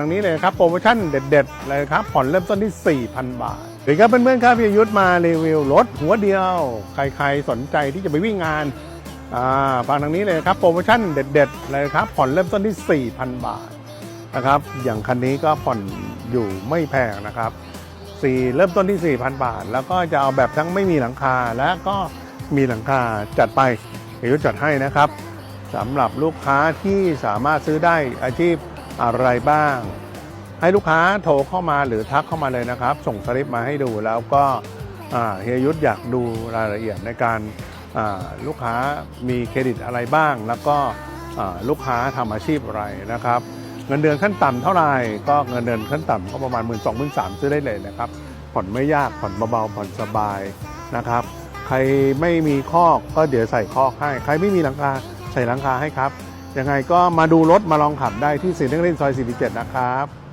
ทางนี้เลยครับโปรโมชั่นเด็ดๆเลยครับผ่อนเริ่มต้นที่ 4,000 บาทหรือครับเพื่อนๆครับพี่ยุทธมารีวิวรถหัวเดียว ใครๆสนใจที่จะไปวิ่งงานอ่าฟังทางนี้เลยครับโปรโมชั่นเด็ดๆเลยครับผ่อนเริ่มต้นที่ 4,000 บาทนะครับอย่างคันนี้ก็ผ่อนอยู่ไม่แพงนะครับสี่เริ่มต้นที่ 4,000 บาท แล้วก็จะเอาแบบทั้งไม่มีหลังคาและก็มีหลังคาจัดไปพี่ยุทธจัดให้นะครับสำหรับลูกค้าที่สามารถซื้อได้อาชีพ อะไรบ้าง ให้ลูกค้าโทรเข้ามาหรือทักเข้ามาเลยนะครับ ส่งสลิปมาให้ดูแล้วก็เฮียยุทธอยากดูรายละเอียดในการลูกค้ามีเครดิตอะไรบ้าง แล้วก็ลูกค้าทำอาชีพอะไรนะครับ เงินเดือนขั้นต่ำเท่าไหร่ก็เงินเดือนขั้นต่ำก็ประมาณ 1 2 0 0 0 1 3ซื้อได้เลยนะครับ ผ่อนไม่ยากผ่อนเบาๆผ่อนสบายนะครับ ใครไม่มีคอกก็เดี๋ยวใส่คอกให้ ใครไม่มีหลังคาใส่หลังคาให้ครับ ยังไงก็มาดูรถมาลองขับได้ที่สีนครินทร์ซอย47นะครับ